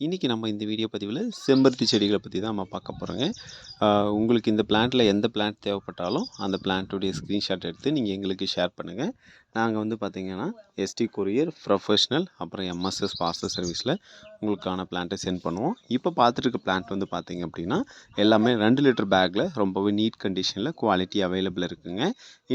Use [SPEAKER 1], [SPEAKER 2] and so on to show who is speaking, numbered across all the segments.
[SPEAKER 1] இன்றைக்கி நம்ம இந்த வீடியோ பதிவில் செம்பருத்தி செடிகளை பற்றி தான் நம்ம பார்க்க போகிறோங்க உங்களுக்கு இந்த பிளான்ட்டில் எந்த பிளான்ட் தேவைப்பட்டாலும் அந்த பிளான்ட்டுடைய ஸ்க்ரீன்ஷாட் எடுத்து நீங்கள் எங்களுக்கு ஷேர் பண்ணுங்கள் நாங்கள் வந்து பார்த்திங்கன்னா எஸ்டி கொரியர் ப்ரொஃபஷ்னல் அப்புறம் எம்எஸ்எஸ் பார்சல் சர்வீஸில் உங்களுக்கான பிளான்ட்டை சென்ட் பண்ணுவோம். இப்போ பார்த்துருக்க பிளான்ட் வந்து பார்த்திங்க அப்படின்னா எல்லாமே ரெண்டு லிட்டர் பேக்கில் ரொம்பவே நீட் கண்டிஷனில் குவாலிட்டி அவைலபிள் இருக்குங்க.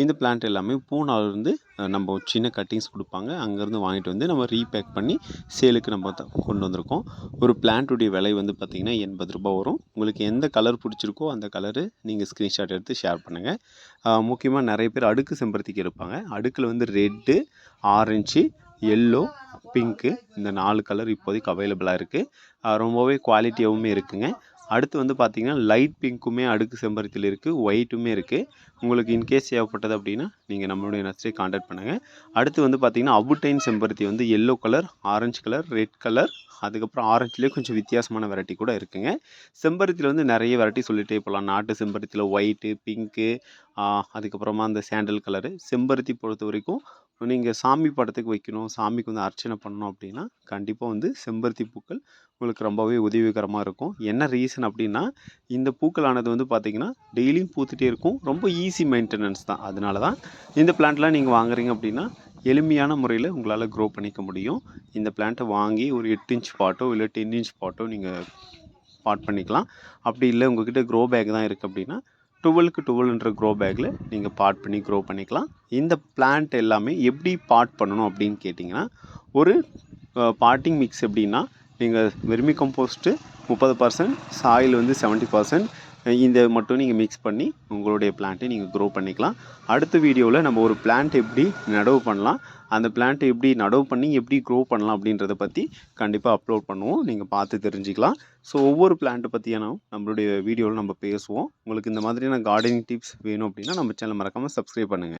[SPEAKER 1] இந்த பிளான்ட் எல்லாமே பூனாலிருந்து நம்ம சின்ன கட்டிங்ஸ் கொடுப்பாங்க. அங்கேருந்து வாங்கிட்டு வந்து நம்ம ரீபேக் பண்ணி சேலுக்கு நம்ம த- கொண்டு வந்திருக்கோம். ஒரு பிளான்ட்டுடைய விலை வந்து பார்த்திங்கன்னா எண்பது ரூபாய் வரும். உங்களுக்கு எந்த கலர் பிடிச்சிருக்கோ அந்த கலரு நீங்கள் ஸ்க்ரீன்ஷாட் எடுத்து ஷேர் பண்ணுங்கள் முக்கியமாக நிறைய பேர் அடுக்கு செம்பருத்திக்கு இருப்பாங்க அடுக்கில் வந்து ரெட்டு ஆரஞ்சு எல்லோ பிங்க்கு இந்த நாலு கலர் இப்போதைக்கு அவைலபிளாக இருக்குது ரொம்பவே குவாலிட்டியாகவுமே இருக்குங்க. அடுத்து வந்து பார்த்திங்கன்னா லைட் பிங்க்குமே அடுக்கு செம்பருத்தியில் இருக்குது ஒயிட்டுமே இருக்குது உங்களுக்கு இன்கேஸ் தேவைப்பட்டது அப்படின்னா நீங்கள் நம்மளுடைய நர்சரி காண்டாக்ட் பண்ணுங்கள் அடுத்து வந்து பார்த்திங்கன்னா அபுட்டைன் செம்பருத்தி வந்து yellow colour orange colour red colour அதுக்கப்புறம் ஆரஞ்சுலேயே கொஞ்சம் வித்தியாசமான வெரைட்டி கூட இருக்குங்க. செம்பருத்தியில் வந்து நிறைய வெரைட்டி சொல்லிகிட்டே போகலாம் நாட்டு செம்பருத்தியில் ஒயிட்டு பிங்க்கு அதுக்கப்புறமா அந்த சாண்டல் கலரு செம்பருத்தி பொறுத்த வரைக்கும் நீங்கள் சாமி படத்துக்கு வைக்கணும் சாமிக்கு வந்து அர்ச்சனை பண்ணணும் அப்படின்னா கண்டிப்பாக வந்து செம்பருத்தி பூக்கள் உங்களுக்கு ரொம்பவே உதவிகரமாக இருக்கும். என்ன ரீசன் அப்படின்னா இந்த பூக்களானது வந்து பார்த்திங்கன்னா டெய்லியும் பூத்துட்டே இருக்கும். ரொம்ப ஈஸி மெயின்டெனன்ஸ் தான். அதனால தான் இந்த பிளான்ட்லாம் நீங்கள் வாங்குறீங்க அப்படின்னா எளிமையான முறையில் உங்களால் க்ரோ பண்ணிக்க முடியும். இந்த பிளான்ட்டை வாங்கி ஒரு எட்டு இன்ச் பாட்டோ இல்லை டென் இன்ச் பாட்டோ நீங்கள் பாட் பண்ணிக்கலாம். அப்படி இல்லை உங்கள்கிட்ட க்ரோ பேக் தான் இருக்குது அப்படின்னா டுவெல்க்கு டுவெல்ன்ற க்ரோ பேக்கில் நீங்கள் பாட் பண்ணி க்ரோ பண்ணிக்கலாம். இந்த பிளான்ட் எல்லாமே எப்படி பாட் பண்ணணும் அப்படின்னு கேட்டிங்கன்னா ஒரு பாட்டிங் மிக்ஸ் எப்படின்னா நீங்கள் வெர்மி கம்போஸ்ட்டு முப்பது பர்சன்ட் சாயில் வந்து செவன்ட்டி பர்சன்ட் இந்த மட்டும் நீங்கள் மிக்ஸ் பண்ணி உங்களுடைய பிளான்ட்டை நீங்கள் க்ரோ பண்ணிக்கலாம். அடுத்த வீடியோவில் நம்ம ஒரு பிளான்ட் எப்படி நடவு பண்ணலாம் அந்த பிளான்ட்டை எப்படி நடவு பண்ணி எப்படி க்ரோ பண்ணலாம் அப்படின்றத பற்றி கண்டிப்பாக அப்லோட் பண்ணுவோம். நீங்கள் பார்த்து தெரிஞ்சுக்கலாம். ஸோ ஒவ்வொரு பிளான்ட்டை பற்றியான நம்மளுடைய வீடியோவில் நம்ம பேசுவோம். உங்களுக்கு இந்த மாதிரியான கார்டனிங் டிப்ஸ் வேணும் அப்படின்னா நம்ம சேனல் மறக்காமல் சப்ஸ்கிரைப் பண்ணுங்கள்